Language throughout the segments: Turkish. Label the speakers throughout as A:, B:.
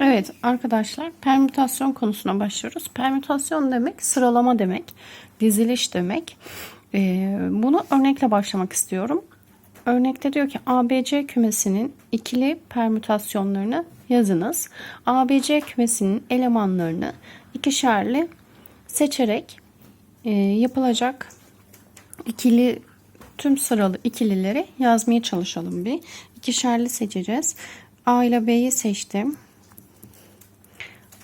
A: Evet arkadaşlar permütasyon konusuna başlıyoruz. Permütasyon demek sıralama demek, diziliş demek. Ee, bunu örnekle başlamak istiyorum. Örnekte diyor ki ABC kümesinin ikili permütasyonlarını yazınız. ABC kümesinin elemanlarını ikişerli seçerek e, yapılacak ikili tüm sıralı ikilileri yazmaya çalışalım bir. İkişerli seçeceğiz. A ile B'yi seçtim.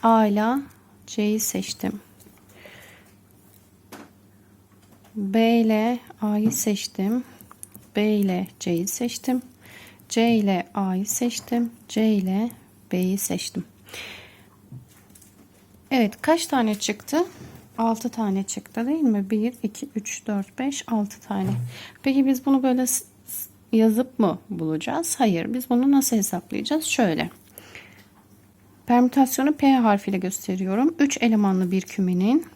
A: A ile C'yi seçtim. B ile A'yı seçtim. B ile C'yi seçtim. C ile A'yı seçtim. C ile B'yi seçtim. Evet kaç tane çıktı? 6 tane çıktı değil mi? 1, 2, 3, 4, 5, 6 tane. Peki biz bunu böyle yazıp mı bulacağız? Hayır. Biz bunu nasıl hesaplayacağız? Şöyle. Permütasyonu P harfiyle gösteriyorum. 3 elemanlı bir kümenin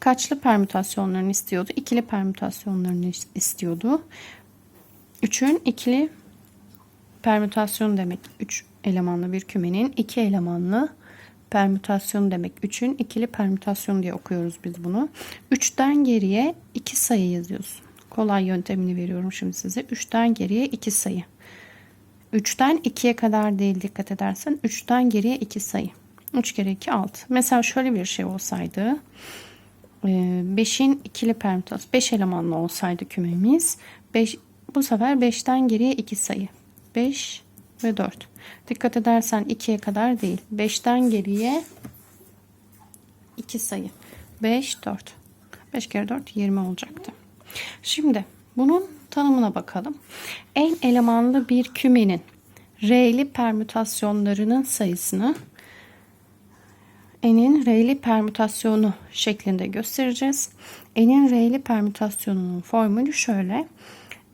A: kaçlı permütasyonlarını istiyordu? İkili permütasyonlarını istiyordu. 3'ün ikili permütasyon demek. 3 elemanlı bir kümenin 2 elemanlı permütasyon demek. 3'ün ikili permütasyon diye okuyoruz biz bunu. 3'ten geriye 2 sayı yazıyorsun. Kolay yöntemini veriyorum şimdi size. 3'ten geriye 2 sayı. 3'ten 2'ye kadar değil dikkat edersen. 3'ten geriye 2 sayı. 3 kere 2 6. Mesela şöyle bir şey olsaydı. 5'in ikili permütasyon 5 elemanlı olsaydı kümemiz 5 bu sefer 5'ten geriye 2 sayı. 5 ve 4. Dikkat edersen 2'ye kadar değil. 5'ten geriye 2 sayı. 5 4. 5 kere 4 20 olacaktı. Şimdi bunun tanımına bakalım. En elemanlı bir kümenin r'li permütasyonlarının sayısını n'in r'li permütasyonu şeklinde göstereceğiz. n'in r'li permütasyonunun formülü şöyle.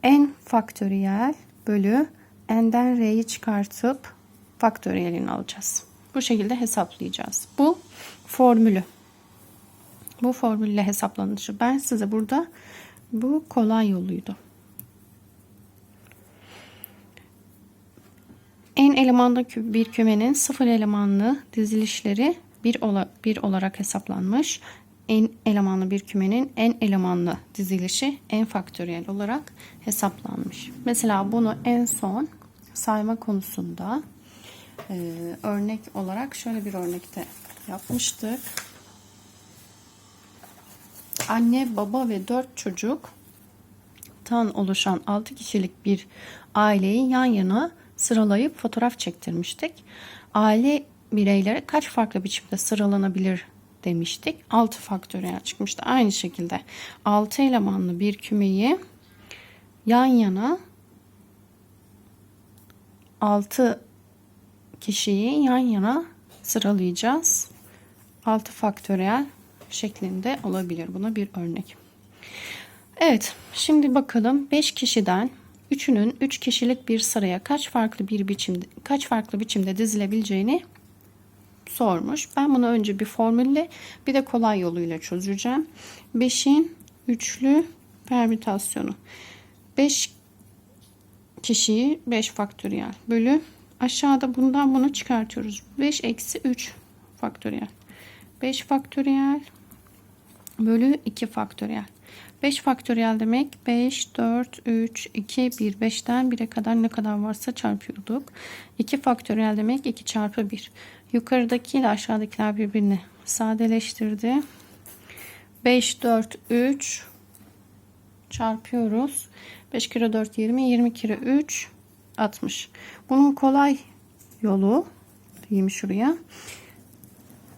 A: n faktöriyel bölü n'den r'yi çıkartıp faktöriyelini alacağız. Bu şekilde hesaplayacağız. Bu formülü. Bu formülle hesaplanışı. Ben size burada bu kolay yoluydu. En elemanlı bir kümenin sıfır elemanlı dizilişleri bir, ola, bir olarak hesaplanmış. En elemanlı bir kümenin en elemanlı dizilişi en faktöriyel olarak hesaplanmış. Mesela bunu en son sayma konusunda e, örnek olarak şöyle bir örnekte yapmıştık. Anne, baba ve dört çocuk tan oluşan 6 kişilik bir aileyi yan yana sıralayıp fotoğraf çektirmiştik. Aile bireyleri kaç farklı biçimde sıralanabilir demiştik. 6 faktöriyel çıkmıştı. Aynı şekilde 6 elemanlı bir kümeyi yan yana 6 kişiyi yan yana sıralayacağız. 6 faktöriyel şeklinde olabilir. Buna bir örnek. Evet, şimdi bakalım 5 kişiden 3'ünün 3 kişilik bir sıraya kaç farklı bir biçimde kaç farklı biçimde dizilebileceğini sormuş. Ben bunu önce bir formülle bir de kolay yoluyla çözeceğim. 5'in üçlü permütasyonu. 5 kişiyi 5 faktöriyel bölü aşağıda bundan bunu çıkartıyoruz. 5 eksi 3 faktöriyel. 5 faktöriyel bölü 2 faktöriyel. 5 faktöriyel demek 5, 4, 3, 2, 1. 5'ten 1'e kadar ne kadar varsa çarpıyorduk. 2 faktöriyel demek 2 çarpı 1. Yukarıdaki ile aşağıdakiler birbirini sadeleştirdi. 5, 4, 3 çarpıyoruz. 5 kere 4 20, 20 kere 3 60. Bunun kolay yolu diyeyim şuraya.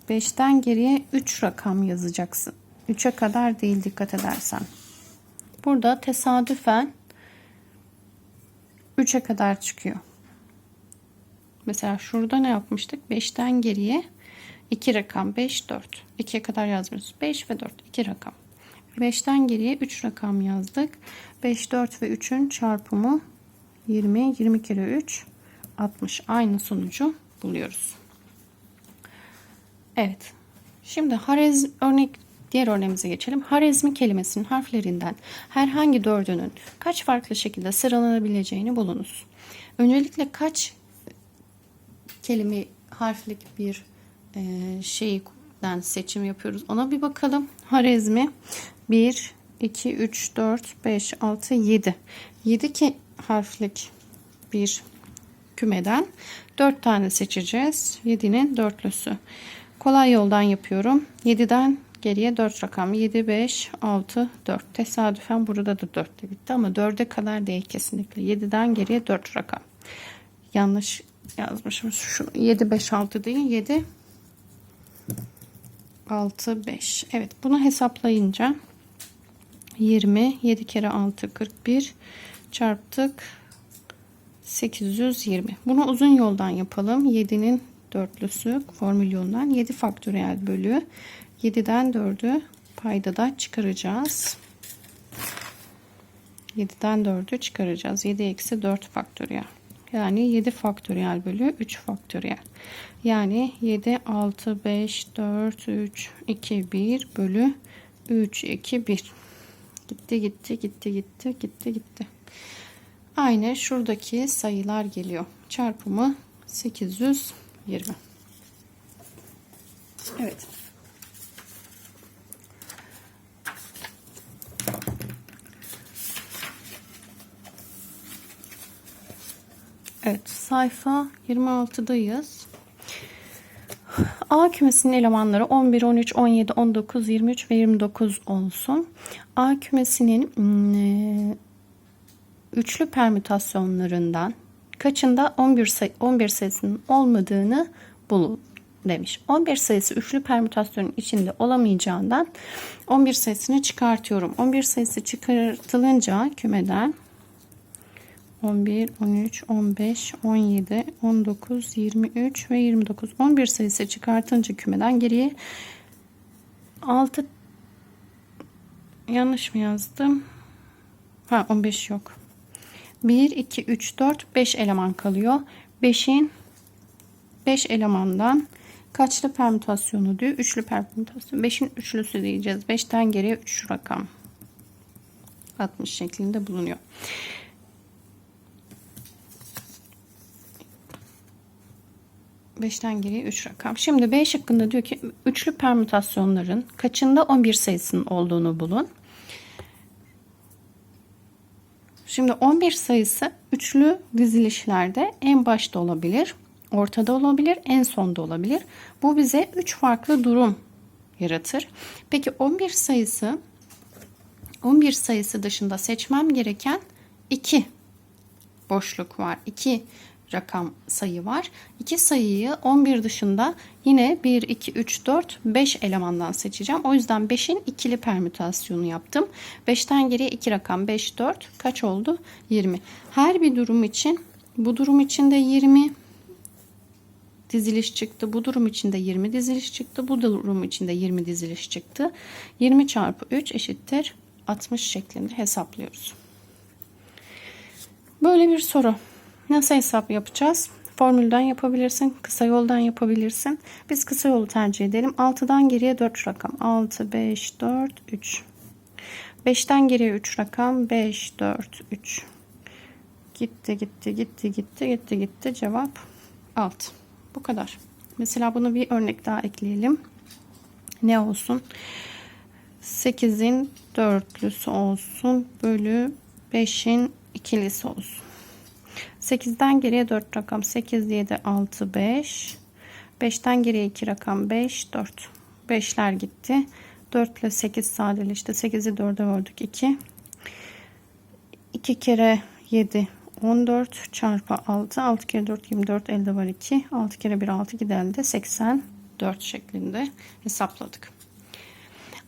A: 5'ten geriye 3 rakam yazacaksın. 3'e kadar değil dikkat edersen. Burada tesadüfen 3'e kadar çıkıyor. Mesela şurada ne yapmıştık? 5'ten geriye 2 rakam 5 4. 2'ye kadar yazmıyoruz. 5 ve 4 2 rakam. 5'ten geriye 3 rakam yazdık. 5 4 ve 3'ün çarpımı 20 20 kere 3 60. Aynı sonucu buluyoruz. Evet. Şimdi Harez örnek diğer örneğimize geçelim. Harezmi kelimesinin harflerinden herhangi dördünün kaç farklı şekilde sıralanabileceğini bulunuz. Öncelikle kaç kelime harflik bir e, şeyden seçim yapıyoruz. Ona bir bakalım. Harezmi 1, 2, 3, 4, 5, 6, 7. 7 ki harflik bir kümeden 4 tane seçeceğiz. 7'nin dörtlüsü. Kolay yoldan yapıyorum. 7'den geriye 4 rakam. 7, 5, 6, 4. Tesadüfen burada da 4 de bitti ama 4'e kadar değil kesinlikle. 7'den geriye 4 rakam. Yanlış yazmışım. Şu 7, 5, 6 değil. 7, 6, 5. Evet bunu hesaplayınca 20, 7 kere 6, 41 çarptık 820. Bunu uzun yoldan yapalım. 7'nin dörtlüsü formül yolundan 7 faktöriyel bölü 7'den 4'ü paydada çıkaracağız. 7'den 4'ü çıkaracağız. 7 eksi 4 faktöriyel. Yani 7 faktöriyel bölü 3 faktöriyel. Yani 7, 6, 5, 4, 3, 2, 1 bölü 3, 2, 1. Gitti, gitti, gitti, gitti, gitti, gitti. Aynı şuradaki sayılar geliyor. Çarpımı 820. Evet. Evet sayfa 26'dayız. A kümesinin elemanları 11, 13, 17, 19, 23 ve 29 olsun. A kümesinin hmm, üçlü permütasyonlarından kaçında 11 sayı 11 sayısının olmadığını bulun demiş. 11 sayısı üçlü permütasyonun içinde olamayacağından 11 sayısını çıkartıyorum. 11 sayısı çıkartılınca kümeden 11, 13, 15, 17, 19, 23 ve 29. 11 sayısı çıkartınca kümeden geriye 6 yanlış mı yazdım? Ha 15 yok. 1, 2, 3, 4, 5 eleman kalıyor. 5'in 5 elemandan kaçlı permütasyonu diyor? Üçlü permütasyon. 5'in üçlüsü diyeceğiz. 5'ten geriye 3 rakam. 60 şeklinde bulunuyor. Beşten geriye 3 rakam. Şimdi B şıkkında diyor ki üçlü permütasyonların kaçında 11 sayısının olduğunu bulun. Şimdi 11 sayısı üçlü dizilişlerde en başta olabilir, ortada olabilir, en sonda olabilir. Bu bize 3 farklı durum yaratır. Peki 11 sayısı 11 sayısı dışında seçmem gereken 2 boşluk var. 2 rakam sayı var. İki sayıyı 11 dışında yine 1, 2, 3, 4, 5 elemandan seçeceğim. O yüzden 5'in ikili permütasyonu yaptım. 5'ten geriye 2 rakam 5, 4 kaç oldu? 20. Her bir durum için bu durum için de 20 diziliş çıktı. Bu durum için de 20 diziliş çıktı. Bu durum için de 20 diziliş çıktı. 20 çarpı 3 eşittir 60 şeklinde hesaplıyoruz. Böyle bir soru. Nasıl hesap yapacağız? Formülden yapabilirsin. Kısa yoldan yapabilirsin. Biz kısa yolu tercih edelim. 6'dan geriye 4 rakam. 6, 5, 4, 3. 5'ten geriye 3 rakam. 5, 4, 3. Gitti, gitti, gitti, gitti, gitti, gitti. Cevap 6. Bu kadar. Mesela bunu bir örnek daha ekleyelim. Ne olsun? 8'in dörtlüsü olsun. Bölü 5'in ikilisi olsun. 8'den geriye 4 rakam. 8 7 6 5 5'ten geriye 2 rakam. 5 4 5'ler gitti. 4 ile 8 sadeleşti. 8'i 4'e vurduk 2 2 kere 7 14 çarpı 6 6 kere 4 24 elde var 2 6 kere 1 6 giderildi 84 şeklinde hesapladık.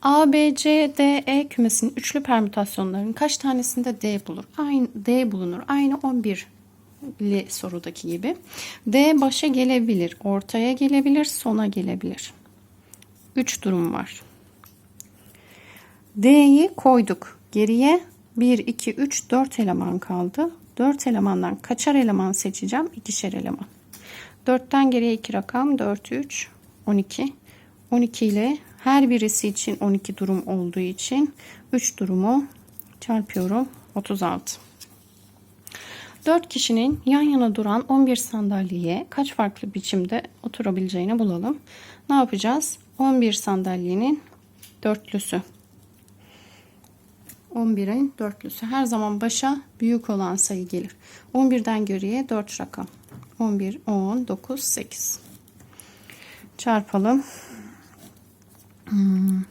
A: A, B, C, D, E kümesinin üçlü permütasyonlarının kaç tanesinde D bulur? Aynı D bulunur. Aynı 11 li sorudaki gibi. D başa gelebilir, ortaya gelebilir, sona gelebilir. 3 durum var. D'yi koyduk. Geriye 1, 2, 3, 4 eleman kaldı. 4 elemandan kaçar eleman seçeceğim? İkişer eleman. 4'ten geriye 2 rakam. 4, 3, 12. 12 ile her birisi için 12 durum olduğu için 3 durumu çarpıyorum. 36. 4 kişinin yan yana duran 11 sandalyeye kaç farklı biçimde oturabileceğini bulalım. Ne yapacağız? 11 sandalyenin dörtlüsü. 11'in dörtlüsü. Her zaman başa büyük olan sayı gelir. 11'den geriye 4 rakam. 11, 10, 9, 8. Çarpalım. Hmm.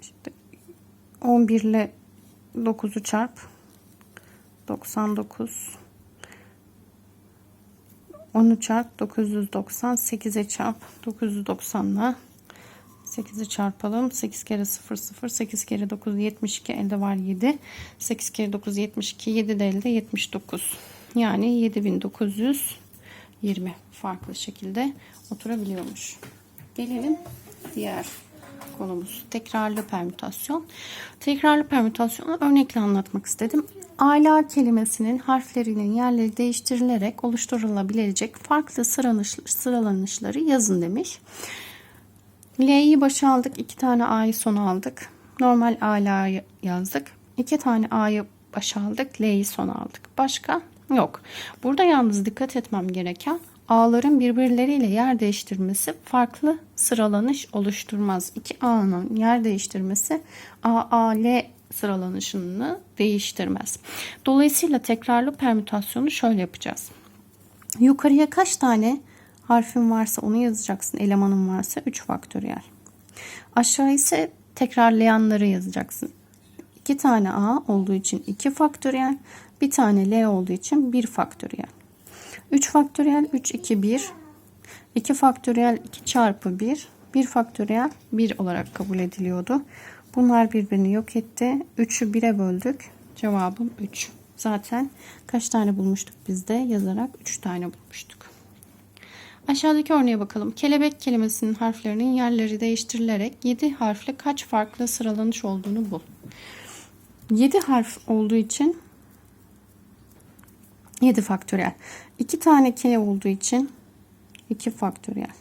A: İşte 11 ile 9'u çarp. 99. 10'u çarp. 990. 8'e çarp. 990 ile 8'i çarpalım. 8 kere 0 0. 8 kere 9 72. Elde var 7. 8 kere 9 72. 7 de elde 79. Yani 7920 farklı şekilde oturabiliyormuş. Gelelim diğer konumuz. Tekrarlı permütasyon. Tekrarlı permütasyonu örnekle anlatmak istedim. Ala kelimesinin harflerinin yerleri değiştirilerek oluşturulabilecek farklı sıranış, sıralanışları yazın demiş. L'yi başa aldık. iki tane A'yı sona aldık. Normal Ala'yı yazdık. iki tane A'yı başa aldık. L'yi sona aldık. Başka yok. Burada yalnız dikkat etmem gereken A'ların birbirleriyle yer değiştirmesi farklı sıralanış oluşturmaz. İki A'nın yer değiştirmesi A, A, L sıralanışını değiştirmez. Dolayısıyla tekrarlı permütasyonu şöyle yapacağız. Yukarıya kaç tane harfin varsa onu yazacaksın. Elemanın varsa 3 faktöriyel. Aşağı ise tekrarlayanları yazacaksın. 2 tane A olduğu için 2 faktöriyel. Bir tane L olduğu için 1 faktöriyel. 3 faktöriyel 3 2 1. 2 faktöriyel 2 çarpı 1. 1 faktöriyel 1 olarak kabul ediliyordu. Bunlar birbirini yok etti. 3'ü 1'e böldük. Cevabım 3. Zaten kaç tane bulmuştuk biz de yazarak 3 tane bulmuştuk. Aşağıdaki örneğe bakalım. Kelebek kelimesinin harflerinin yerleri değiştirilerek 7 harfle kaç farklı sıralanış olduğunu bul. 7 harf olduğu için 7 faktöriyel. 2 tane K olduğu için 2 faktöriyel.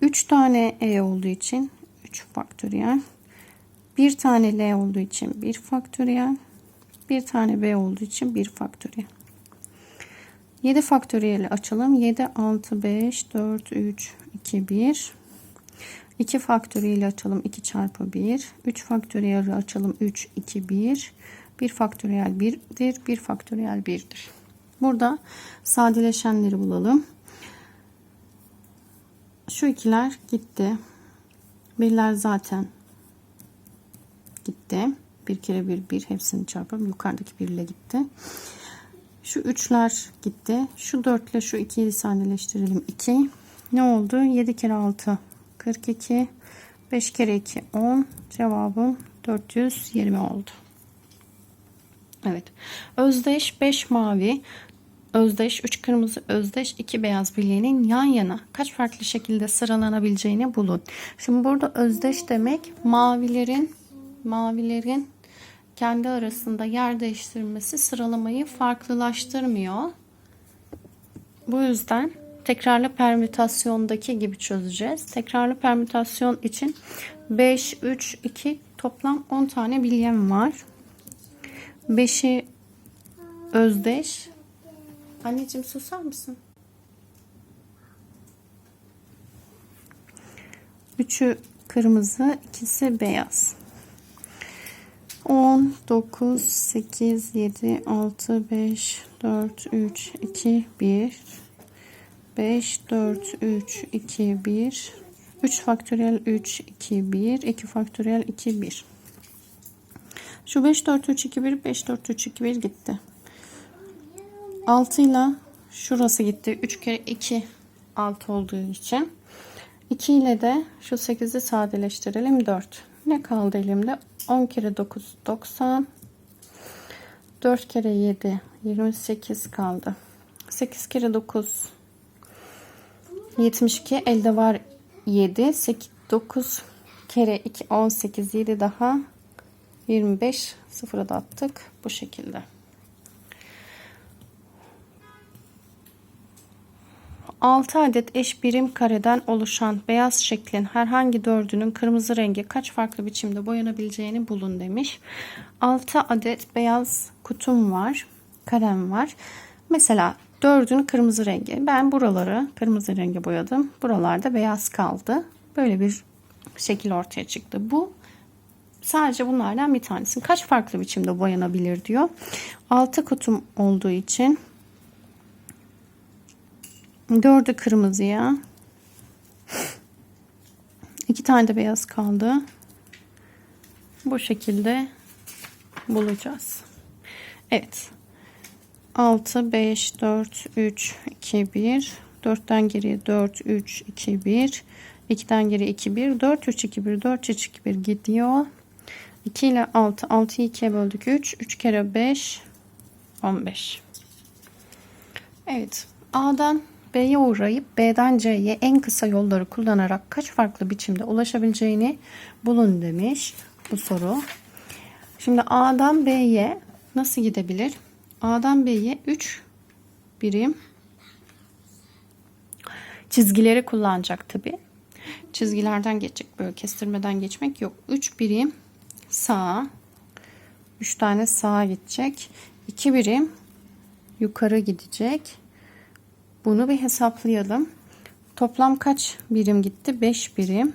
A: 3 tane E olduğu için 3 faktöriyel. 1 tane L olduğu için 1 faktöriyel. 1 tane B olduğu için 1 faktöriyel. 7 faktöriyeli açalım. 7, 6, 5, 4, 3, 2, 1. 2 faktöriyeli açalım. 2 çarpı 1. 3 faktöriyeli açalım. 3, 2, 1. 1 faktöriyel 1'dir. 1 faktöriyel 1'dir. Burada sadeleşenleri bulalım. Şu ikiler gitti. Birler zaten gitti. Bir kere bir bir hepsini çarpalım. Yukarıdaki birle gitti. Şu üçler gitti. Şu dörtle şu ikiyi sadeleştirelim. 2. Ne oldu? 7 kere 6 42. 5 kere 2 10. Cevabım 420 oldu. Evet. Özdeş 5 mavi, özdeş 3 kırmızı, özdeş 2 beyaz bilyenin yan yana kaç farklı şekilde sıralanabileceğini bulun. Şimdi burada özdeş demek mavilerin mavilerin kendi arasında yer değiştirmesi sıralamayı farklılaştırmıyor. Bu yüzden tekrarlı permütasyondaki gibi çözeceğiz. Tekrarlı permütasyon için 5, 3, 2 toplam 10 tane bilyem var. 5'i özdeş. Anneciğim susar mısın? 3'ü kırmızı, ikisi beyaz. 10, 9, 8, 7, 6, 5, 4, 3, 2, 1. 5, 4, 3, 2, 1. 3 faktöriyel 3, 2, 1. 2 faktöriyel 2, 1. Şu 5, 4, 3, 2, 1. 5, 4, 3, 2, 1 gitti. 6 ile şurası gitti. 3 kere 2 6 olduğu için. 2 ile de şu 8'i sadeleştirelim 4. Ne kaldı elimde? 10 kere 9 90. 4 kere 7 28 kaldı. 8 kere 9 72 elde var 7 8 9 kere 2 18 7 daha 25 sıfıra da attık bu şekilde. 6 adet eş birim kareden oluşan beyaz şeklin herhangi dördünün kırmızı rengi kaç farklı biçimde boyanabileceğini bulun demiş. 6 adet beyaz kutum var, karem var. Mesela dördün kırmızı rengi. Ben buraları kırmızı renge boyadım. Buralarda beyaz kaldı. Böyle bir şekil ortaya çıktı. Bu sadece bunlardan bir tanesi. Kaç farklı biçimde boyanabilir diyor. 6 kutum olduğu için Dördü kırmızıya. iki tane de beyaz kaldı. Bu şekilde bulacağız. Evet. 6, 5, 4, 3, 2, 1. 4'ten geriye 4, 3, 2, 1. 2'den geri 2, 1. 4, 3, 2, 1. 4, 3, 2, 1 gidiyor. 2 ile 6. 6'yı 2'ye böldük. 3. 3 kere 5. 15. Evet. A'dan B'ye uğrayıp B'den C'ye en kısa yolları kullanarak kaç farklı biçimde ulaşabileceğini bulun demiş bu soru. Şimdi A'dan B'ye nasıl gidebilir? A'dan B'ye 3 birim çizgileri kullanacak tabi. Çizgilerden geçecek böyle kestirmeden geçmek yok. 3 birim sağa 3 tane sağa gidecek. 2 birim yukarı gidecek. Bunu bir hesaplayalım. Toplam kaç birim gitti? 5 birim.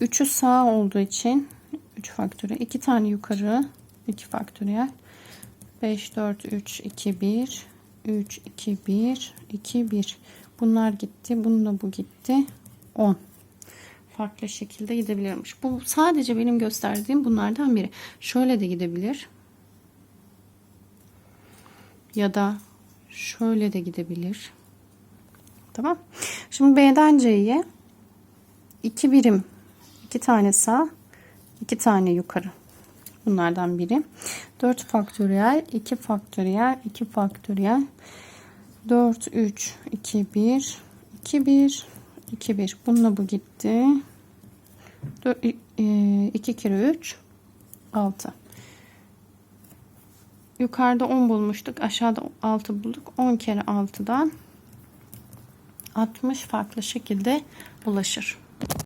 A: 3'ü sağ olduğu için 3 faktöriyel. 2 tane yukarı. 2 faktöriyel. 5, 4, 3, 2, 1. 3, 2, 1, 2, 1. Bunlar gitti. Bununla bu gitti. 10. Farklı şekilde gidebilirmiş. Bu sadece benim gösterdiğim bunlardan biri. Şöyle de gidebilir. Ya da şöyle de gidebilir. Tamam. Şimdi B'den C'ye 2 birim 2 tane sağ 2 tane yukarı. Bunlardan biri. 4 faktöriyel 2 faktöriyel 2 faktöriyel 4 3 2 1 2 1 2 1 bununla bu gitti. 4, 2 kere 3 6 yukarıda 10 bulmuştuk aşağıda 6 bulduk 10 kere 6'dan 60 farklı şekilde ulaşır.